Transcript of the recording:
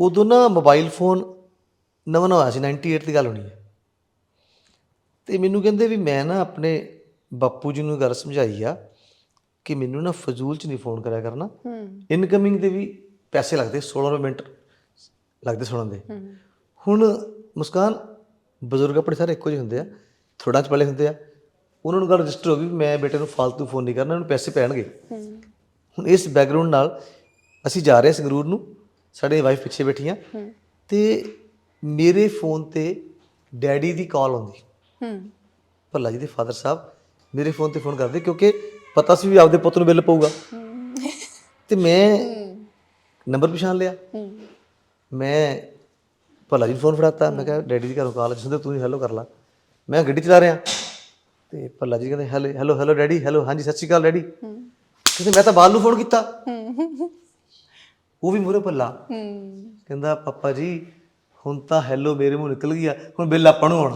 ਉਦੋਂ ਨਾ mobile phone ਨਵਾਂ ਨਵਾਂ ਆਇਆ ਸੀ 98 ਦੀ ਗੱਲ ਹੋਣੀ ਹੈ। ਤੇ ਮੈਨੂੰ ਕਹਿੰਦੇ ਵੀ ਮੈਂ ਨਾ ਆਪਣੇ ਬਾਪੂ ਜੀ ਨੂੰ ਗੱਲ ਸਮਝਾਈ ਆ ਕਿ ਮੈਨੂੰ ਨਾ ਫਜ਼ੂਲ ਚ ਨਹੀਂ ਫੋਨ ਕਰਿਆ ਕਰਨਾ। ਇਨਕਮਿੰਗ ਦੇ ਵੀ ਪੈਸੇ ਲੱਗਦੇ 16 ਰੁਪਏ ਮਿੰਟ ਲੱਗਦੇ ਸੁਣਨ ਦੇ। ਹੁਣ ਮੁਸਕਾਨ ਬਜ਼ੁਰਗ ਆਪਣੇ ਸਾਰੇ ਇੱਕੋ ਜਿਹੇ ਹੁੰਦੇ ਆ ਥੋੜਾ ਚ ਪਲੇ ਹੁੰਦੇ ਆ। ਉਹਨਾਂ ਨੂੰ ਗੱਲ ਰਜਿਸਟਰ ਹੋ ਗਈ ਵੀ ਮੈਂ ਬੇਟੇ ਨੂੰ ਫालतू ਫੋਨ ਨਹੀਂ ਕਰਨਾ ਉਹਨੂੰ ਪੈਸੇ ਪੈਣਗੇ। ਹੁਣ ਇਸ ਬੈਕਗ੍ਰਾਉਂਡ ਨਾਲ ਅਸੀਂ ਜਾ ਰਹੇ ਸੰਗਰੂਰ ਨੂੰ। ਸਾਡੇ ਵਾਈਫ ਪਿੱਛੇ ਬੈਠੀਆਂ ਤੇ ਮੇਰੇ ਫੋਨ ਤੇ ਡੈਡੀ ਦੀ ਕਾਲ ਆਉਂਦੀ। ਹੂੰ। ਭੱਲਾ ਜੀ ਦੇ ਫਾਦਰ ਸਾਹਿਬ ਮੇਰੇ ਫੋਨ ਤੇ ਫੋਨ ਕਰਦੇ ਕਿਉਂਕਿ ਪਤਾ ਸੀ ਵੀ ਆਪਦੇ ਪੁੱਤ ਨੂੰ ਬਿੱਲ ਪਊਗਾ। ਤੇ ਮੈਂ ਨੰਬਰ ਪਛਾਣ ਲਿਆ। ਮੈਂ ਭੱਲਾ ਜੀ ਨੂੰ ਫੋਨ ਫੜਾਤਾ। ਮੈਂ ਕਿਹਾ ਡੈਡੀ ਦੀ ਘਰੋਂ ਕਾਲ ਜਿੰਦੇ ਤੂੰ ਹੀ ਹੈਲੋ ਕਰ ਲਾ। ਮੈਂ ਗੱਡੀ ਚਲਾ ਰਿਹਾ। ਤੇ ਭੱਲਾ ਜੀ ਕਹਿੰਦੇ hello hello hello daddy. Hello ਹਾਂਜੀ ਸਤਿ ਸ਼੍ਰੀ ਅਕਾਲ ਡੈਡੀ। ਕਹਿੰਦੇ ਮੈਂ ਤਾਂ ਬਾਲ ਨੂੰ ਫੋਨ ਕੀਤਾ। ਉਹ ਵੀ ਮੂਰੇ ਭੱਲਾ। ਹੂੰ। ਕਹਿੰਦਾ ਪਾਪਾ ਜੀ ਹੁਣ ਤਾਂ ਹੈਲੋ ਮੇਰੇ ਮੂੰਹ ਨਿਕਲ ਗਿਆ ਹੁਣ ਬਿੱਲ ਆਪਾਂ ਨੂੰ ਆਉਣਾ।